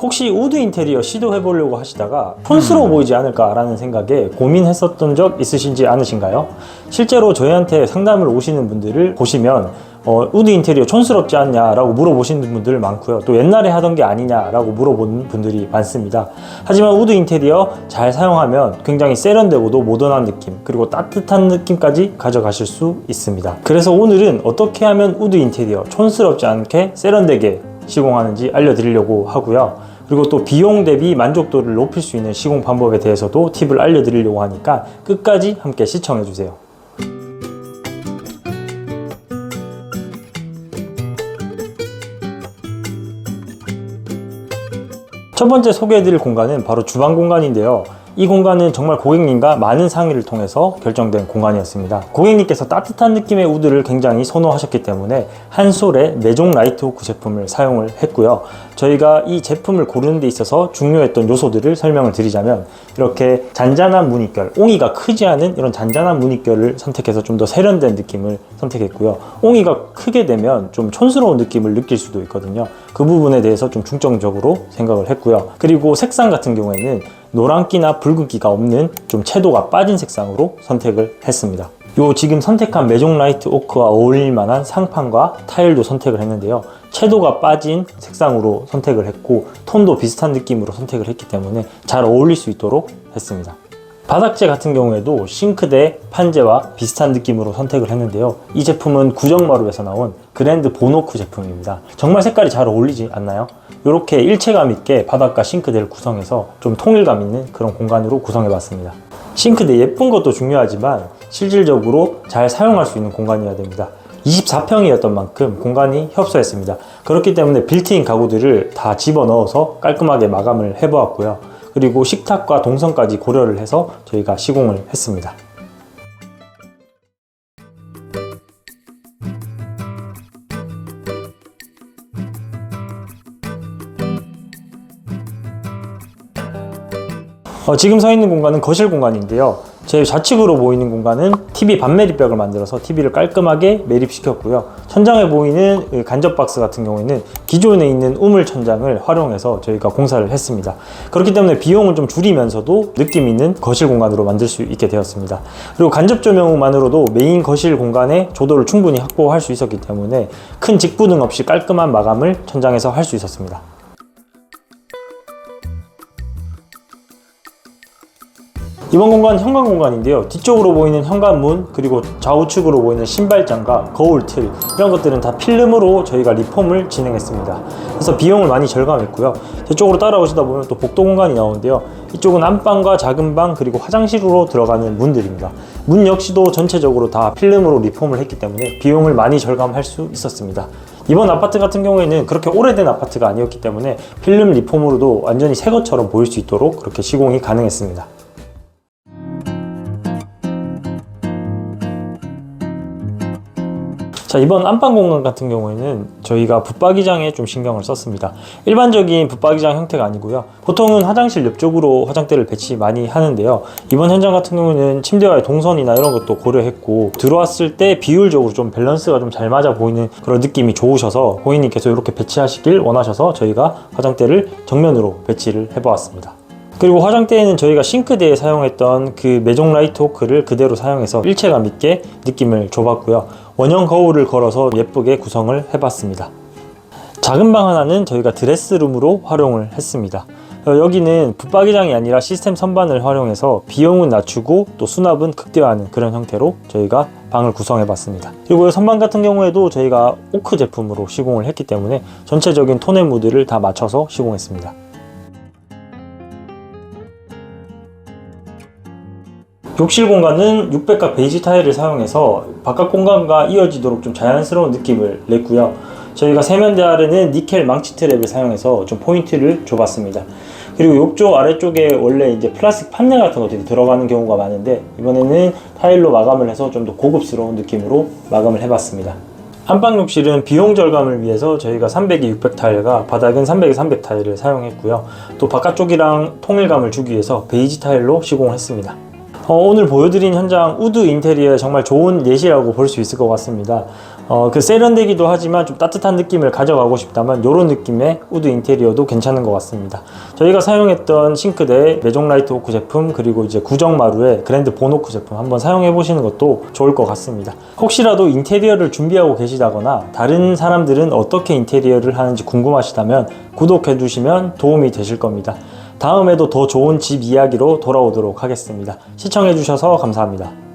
혹시 우드 인테리어 시도해 보려고 하시다가 촌스러워 보이지 않을까라는 생각에 고민했었던 적 있으신지 않으신가요? 실제로 저희한테 상담을 오시는 분들을 보시면 어, 우드 인테리어 촌스럽지 않냐라고 물어보시는 분들 많고요. 또 옛날에 하던 게 아니냐라고 물어보는 분들이 많습니다. 하지만 우드 인테리어 잘 사용하면 굉장히 세련되고도 모던한 느낌, 그리고 따뜻한 느낌까지 가져가실 수 있습니다. 그래서 오늘은 어떻게 하면 우드 인테리어 촌스럽지 않게 세련되게 시공하는지 알려드리려고 하고요. 그리고 또 비용 대비 만족도를 높일 수 있는 시공 방법에 대해서도 팁을 알려드리려고 하니까 끝까지 함께 시청해주세요. 첫 번째 소개해드릴 공간은 바로 주방 공간인데요. 이 공간은 정말 고객님과 많은 상의를 통해서 결정된 공간이었습니다. 고객님께서 따뜻한 느낌의 우드를 굉장히 선호하셨기 때문에 한솔의 메종 라이트 호크 제품을 사용을 했고요. 저희가 이 제품을 고르는 데 있어서 중요했던 요소들을 설명을 드리자면 이렇게 잔잔한 무늬결, 옹이가 크지 않은 이런 잔잔한 무늬결을 선택해서 좀 더 세련된 느낌을 선택했고요. 옹이가 크게 되면 좀 촌스러운 느낌을 느낄 수도 있거든요. 그 부분에 대해서 좀 중점적으로 생각을 했고요. 그리고 색상 같은 경우에는 노란기나 붉은기가 없는 좀 채도가 빠진 색상으로 선택을 했습니다. 요 지금 선택한 메종 라이트 오크와 어울릴 만한 상판과 타일도 선택을 했는데요. 채도가 빠진 색상으로 선택을 했고 톤도 비슷한 느낌으로 선택을 했기 때문에 잘 어울릴 수 있도록 했습니다. 바닥재 같은 경우에도 싱크대, 판재와 비슷한 느낌으로 선택을 했는데요. 이 제품은 구정마루에서 나온 그랜드 보노크 제품입니다. 정말 색깔이 잘 어울리지 않나요? 이렇게 일체감 있게 바닥과 싱크대를 구성해서 좀 통일감 있는 그런 공간으로 구성해 봤습니다. 싱크대 예쁜 것도 중요하지만 실질적으로 잘 사용할 수 있는 공간이어야 됩니다. 24평이었던 만큼 공간이 협소했습니다. 그렇기 때문에 빌트인 가구들을 다 집어넣어서 깔끔하게 마감을 해보았고요. 그리고 식탁과 동선까지 고려를 해서 저희가 시공을 했습니다. 어, 지금 서 있는 공간은 거실 공간인데요. 제 좌측으로 보이는 공간은 TV 반매립벽을 만들어서 TV를 깔끔하게 매립시켰고요. 천장에 보이는 이 간접 박스 같은 경우에는 기존에 있는 우물 천장을 활용해서 저희가 공사를 했습니다. 그렇기 때문에 비용을 좀 줄이면서도 느낌 있는 거실 공간으로 만들 수 있게 되었습니다. 그리고 간접 조명만으로도 메인 거실 공간의 조도를 충분히 확보할 수 있었기 때문에 큰 직부등 없이 깔끔한 마감을 천장에서 할 수 있었습니다. 이번 공간 현관 공간인데요. 뒤쪽으로 보이는 현관문 그리고 좌우측으로 보이는 신발장과 거울 틀 이런 것들은 다 필름으로 저희가 리폼을 진행했습니다. 그래서 비용을 많이 절감했고요. 저쪽으로 따라오시다 보면 또 복도 공간이 나오는데요. 이쪽은 안방과 작은 방 그리고 화장실로 들어가는 문들입니다. 문 역시도 전체적으로 다 필름으로 리폼을 했기 때문에 비용을 많이 절감할 수 있었습니다. 이번 아파트 같은 경우에는 그렇게 오래된 아파트가 아니었기 때문에 필름 리폼으로도 완전히 새 것처럼 보일 수 있도록 그렇게 시공이 가능했습니다. 자 이번 안방 공간 같은 경우에는 저희가 붙박이장에 좀 신경을 썼습니다. 일반적인 붙박이장 형태가 아니고요. 보통은 화장실 옆쪽으로 화장대를 배치 많이 하는데요. 이번 현장 같은 경우는 침대와의 동선이나 이런 것도 고려했고 들어왔을 때 비율적으로 좀 밸런스가 좀 잘 맞아 보이는 그런 느낌이 좋으셔서 고객님께서 이렇게 배치하시길 원하셔서 저희가 화장대를 정면으로 배치를 해보았습니다 그리고 화장대에는 저희가 싱크대에 사용했던 그 메종 라이트 호크를 그대로 사용해서 일체감 있게 느낌을 줘봤고요. 원형 거울을 걸어서 예쁘게 구성을 해봤습니다. 작은 방 하나는 저희가 드레스룸으로 활용을 했습니다. 어, 여기는 붙박이장이 아니라 시스템 선반을 활용해서 비용은 낮추고 또 수납은 극대화하는 그런 형태로 저희가 방을 구성해 봤습니다. 그리고 선반 같은 경우에도 저희가 오크 제품으로 시공을 했기 때문에 전체적인 톤의 무드를 다 맞춰서 시공했습니다. 욕실 공간은 600각 베이지 타일을 사용해서 바깥 공간과 이어지도록 좀 자연스러운 느낌을 냈고요. 저희가 세면대 아래는 니켈 망치 트랩을 사용해서 좀 포인트를 줘봤습니다. 그리고 욕조 아래쪽에 원래 이제 플라스틱 판넬 같은 것들이 들어가는 경우가 많은데 이번에는 타일로 마감을 해서 좀 더 고급스러운 느낌으로 마감을 해봤습니다. 안방 욕실은 비용 절감을 위해서 저희가 300에 600 타일과 바닥은 300에 300 타일을 사용했고요. 또 바깥쪽이랑 통일감을 주기 위해서 베이지 타일로 시공을 했습니다. 어, 오늘 보여드린 현장 우드 인테리어의 정말 좋은 예시라고 볼 수 있을 것 같습니다. 어, 그 세련되기도 하지만 좀 따뜻한 느낌을 가져가고 싶다면 이런 느낌의 우드 인테리어도 괜찮은 것 같습니다. 저희가 사용했던 싱크대 메종 라이트 오크 제품 그리고 이제 구정 마루의 그랜드 보노크 제품 한번 사용해 보시는 것도 좋을 것 같습니다. 혹시라도 인테리어를 준비하고 계시다거나 다른 사람들은 어떻게 인테리어를 하는지 궁금하시다면 구독해 주시면 도움이 되실 겁니다. 다음에도 더 좋은 집 이야기로 돌아오도록 하겠습니다. 시청해 주셔서 감사합니다.